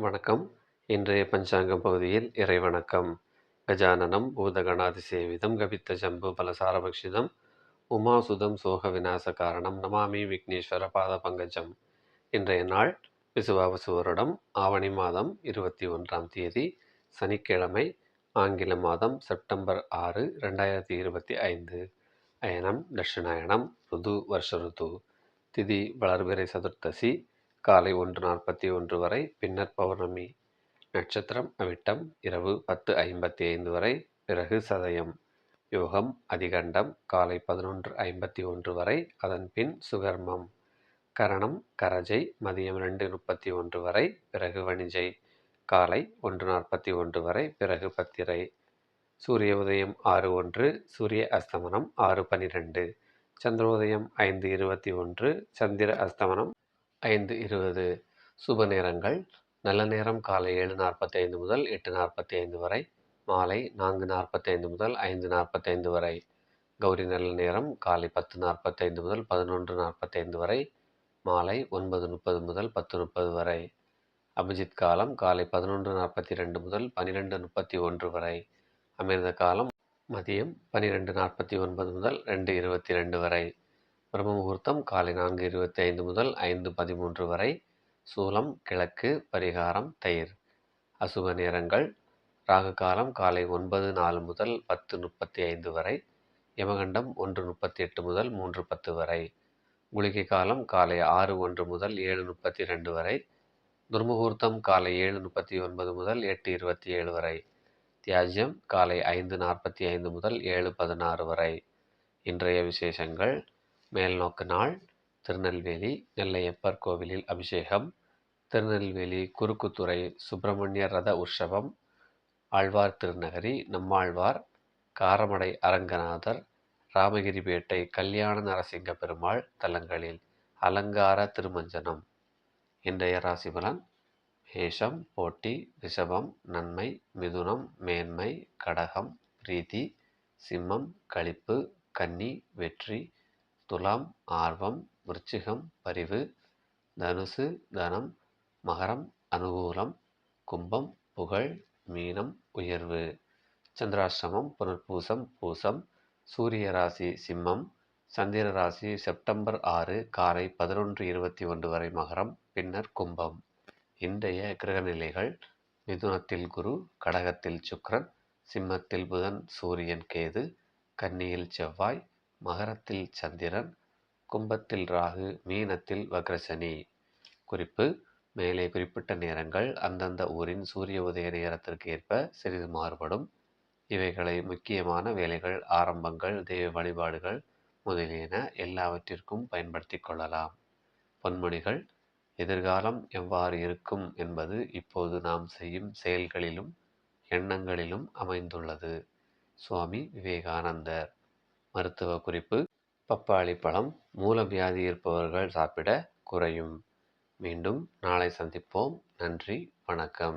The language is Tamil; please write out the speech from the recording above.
வணக்கம். இன்றைய பஞ்சாங்கம் பகுதியில் இறைவணக்கம். கஜானனம் பூதகணாதிசேவிதம் கவித்த ஜம்பு பலசாரபக்ஷிதம் உமாசுதம் சோக விநாச காரணம் நமாமி விக்னேஸ்வர பாத பங்கஜம். இன்றைய நாள் விசுவாவசு வருடம் ஆவணி மாதம் இருபத்தி ஒன்றாம் தேதி சனிக்கிழமை ஆங்கில மாதம் செப்டம்பர் ஆறு ரெண்டாயிரத்தி இருபத்தி ஐந்து. அயனம் தட்சிணாயனம் ருது வருஷ ருது. திதி வளர்பிறை சதுர்த்தசி காலை ஒன்று நாற்பத்தி ஒன்று வரை பின்னர் பௌர்ணமி நட்சத்திரம் அவிட்டம் இரவு பத்து ஐம்பத்தி ஐந்து வரை பிறகு சதயம் யோகம் அதிகண்டம் காலை பதினொன்று ஐம்பத்தி ஒன்று வரை அதன் பின் சுகர்மம் கரணம் கரஜை மதியம் ரெண்டு முப்பத்தி ஒன்று வரை பிறகு வணிஜை காலை ஒன்று நாற்பத்தி ஒன்று வரை பிறகு பத்திரை சூரிய உதயம் ஆறு ஒன்று சூரிய அஸ்தமனம் ஆறு பனிரெண்டு சந்திரோதயம் ஐந்து இருபத்தி ஒன்று சந்திர அஸ்தமனம் ஐந்து இருபது. சுப நேரங்கள். நல்ல நேரம் காலை ஏழு நாற்பத்தைந்து முதல் எட்டு நாற்பத்தி ஐந்து வரை. மாலை நான்கு நாற்பத்தைந்து முதல் ஐந்து நாற்பத்தைந்து வரை. கௌரி நல்ல நேரம் காலை பத்து நாற்பத்தைந்து முதல் பதினொன்று நாற்பத்தைந்து வரை. மாலை ஒன்பது முப்பது முதல் பத்து முப்பது வரை. அபிஜித் காலம் காலை பதினொன்று நாற்பத்தி ரெண்டு முதல் பன்னிரெண்டு முப்பத்தி ஒன்று வரை. அமிர்த காலம் மதியம் பன்னிரெண்டு நாற்பத்தி ஒன்பது முதல் ரெண்டு இருபத்தி ரெண்டு வரை. பிரம்ம முகூர்த்தம் காலை நான்கு இருபத்தி ஐந்து முதல் ஐந்து பதிமூன்று வரை. சூலம் கிழக்கு பரிகாரம் தயிர். அசுப நேரங்கள் ராகு காலம் காலை ஒன்பது நாலு முதல் பத்து முப்பத்தி ஐந்து வரை. யமகண்டம் ஒன்று முப்பத்தி எட்டு முதல் மூன்று பத்து வரை. குளிகை காலம் காலை ஆறு ஒன்று முதல் ஏழு முப்பத்தி ரெண்டு வரை. துர்முகூர்த்தம் காலை ஏழு முப்பத்தி ஒன்பது முதல் எட்டு இருபத்தி ஏழு வரை. தியாஜ்யம் காலை ஐந்து நாற்பத்தி ஐந்து முதல் ஏழு பதினாறு வரை. இன்றைய விசேஷங்கள் மேல்நோக்கு நாள் திருநெல்வேலி நெல்லையப்பர் கோவிலில் அபிஷேகம் திருநெல்வேலி குறுக்குத்துறை சுப்பிரமணிய ரத உற்சவம் ஆழ்வார் திருநகரி நம்மாழ்வார் காரமடை அரங்கநாதர் ராமகிரிபேட்டை கல்யாண நரசிங்க பெருமாள் தலங்களில் அலங்கார திருமஞ்சனம். இன்றைய ராசிபலன் மேஷம் போட்டி ரிஷபம் நன்மை மிதுனம் மேன்மை கடகம் பிரீதி சிம்மம் களிப்பு கன்னி வெற்றி துலாம் ஆர்வம் விருச்சிகம் பரிவு தனுசு தனம் மகரம் அனுகூலம் கும்பம் புகழ் மீனம் உயர்வு. சந்திராசிரமம் புனர்பூசம் பூசம் சூரிய ராசி சிம்மம் சந்திர ராசி செப்டம்பர் ஆறு காலை பதினொன்று இருபத்தி ஒன்று வரை மகரம் பின்னர் கும்பம். இன்றைய கிரகநிலைகள் மிதுனத்தில் குரு கடகத்தில் சுக்ரன் சிம்மத்தில் புதன் சூரியன் கேது கன்னியில் செவ்வாய் மகரத்தில் சந்திரன் கும்பத்தில் ராகு மீனத்தில் வக்ரசனி. குறிப்பு மேலே குறிப்பிட்ட நேரங்கள் அந்தந்த ஊரின் சூரிய உதய நேரத்திற்கு ஏற்ப சிறிது மாறுபடும். இவைகளை முக்கியமான வேலைகள் ஆரம்பங்கள் தெய்வ வழிபாடுகள் முதலியன எல்லாவற்றிற்கும் பயன்படுத்தி கொள்ளலாம். பொன்மொழிகள் எதிர்காலம் எவ்வாறு இருக்கும் என்பது இப்போது நாம் செய்யும் செயல்களிலும் எண்ணங்களிலும் அமைந்துள்ளது. சுவாமி விவேகானந்தர். மருத்துவ குறிப்பு பப்பாளி பழம் மூலவியாதி இருப்பவர்கள் சாப்பிட குறையும். மீண்டும் நாளை சந்திப்போம். நன்றி வணக்கம்.